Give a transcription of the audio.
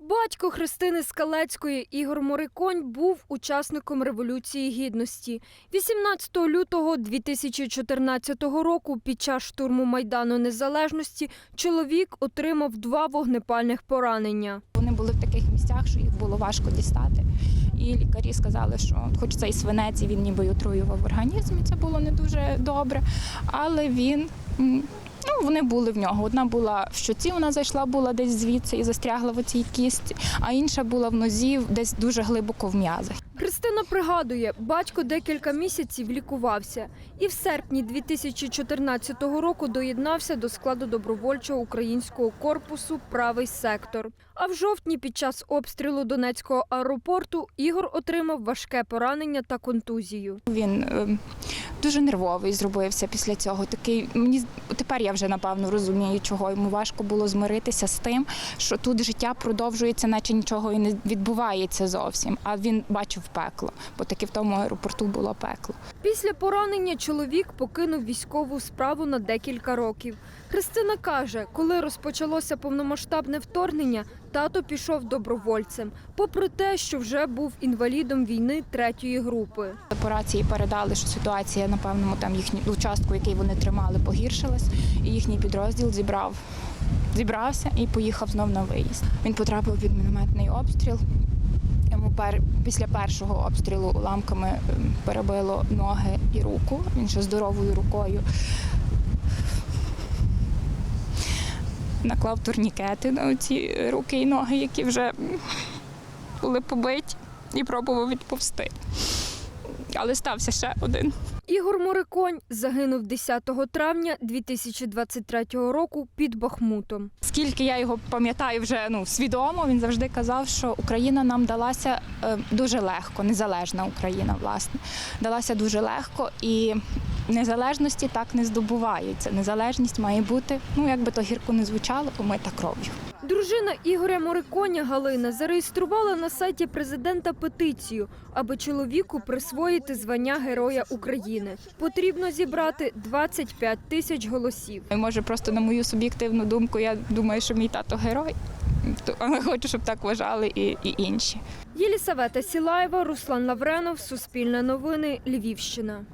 Батько Христини Скалецької Ігор Мориконь був учасником Революції Гідності. 18 лютого 2014 року під час штурму Майдану Незалежності чоловік отримав два вогнепальних поранення. Вони були в таких місцях, що їх було важко дістати. І лікарі сказали, що хоч цей свинець він ніби отруював організм, і це було не дуже добре. Але він. Ну, вони були в нього. Одна була в щоці, вона зайшла була десь звідси і застрягла в оцій кісті, а інша була в нозі, десь дуже глибоко в м'язах. Христина пригадує, батько декілька місяців лікувався і в серпні 2014 року доєднався до складу добровольчого українського корпусу Правий сектор. А в жовтні під час обстрілу Донецького аеропорту Ігор отримав важке поранення та контузію. Він е, дуже нервовий зробився після цього. Такий мені тепер я вже напевно розумію, чого йому важко було змиритися з тим, що тут життя продовжується, наче нічого і не відбувається зовсім. А він бачив пекло, бо таки в тому аеропорту було пекло. Після поранення чоловік покинув військову справу на декілька років. Христина каже, коли розпочалося повномасштабне вторгнення, тато пішов добровольцем, попри те, що вже був інвалідом війни третьої групи. Операції передали, що ситуація на певному там їхній участку, який вони тримали, погіршилась, і їхній підрозділ зібрав. Зібрався і поїхав знов на виїзд. Він потрапив під мінометний обстріл. Йому пер... після першого обстрілу уламками ем, перебило ноги і руку. Він ще здоровою рукою наклав турнікети на ці руки і ноги, які вже були побиті, і пробував відповсти. Але стався ще один. Ігор Мориконь загинув 10 травня 2023 року під Бахмутом. Скільки я його пам'ятаю вже ну свідомо, він завжди казав, що Україна нам далася е, дуже легко, незалежна Україна, власне, далася дуже легко і незалежності так не здобувається. Незалежність має бути, ну як би то гірко не звучало, помита кров'ю. Дружина Ігоря Мориконя Галина зареєструвала на сайті президента петицію, аби чоловіку присвоїти звання Героя України. Потрібно зібрати 25 тисяч голосів. Може просто на мою суб'єктивну думку, я думаю, що мій тато герой. Але хочу, щоб так вважали і, і інші. Єлісавета Сілаєва, Руслан Лавренов, Суспільне новини, Львівщина.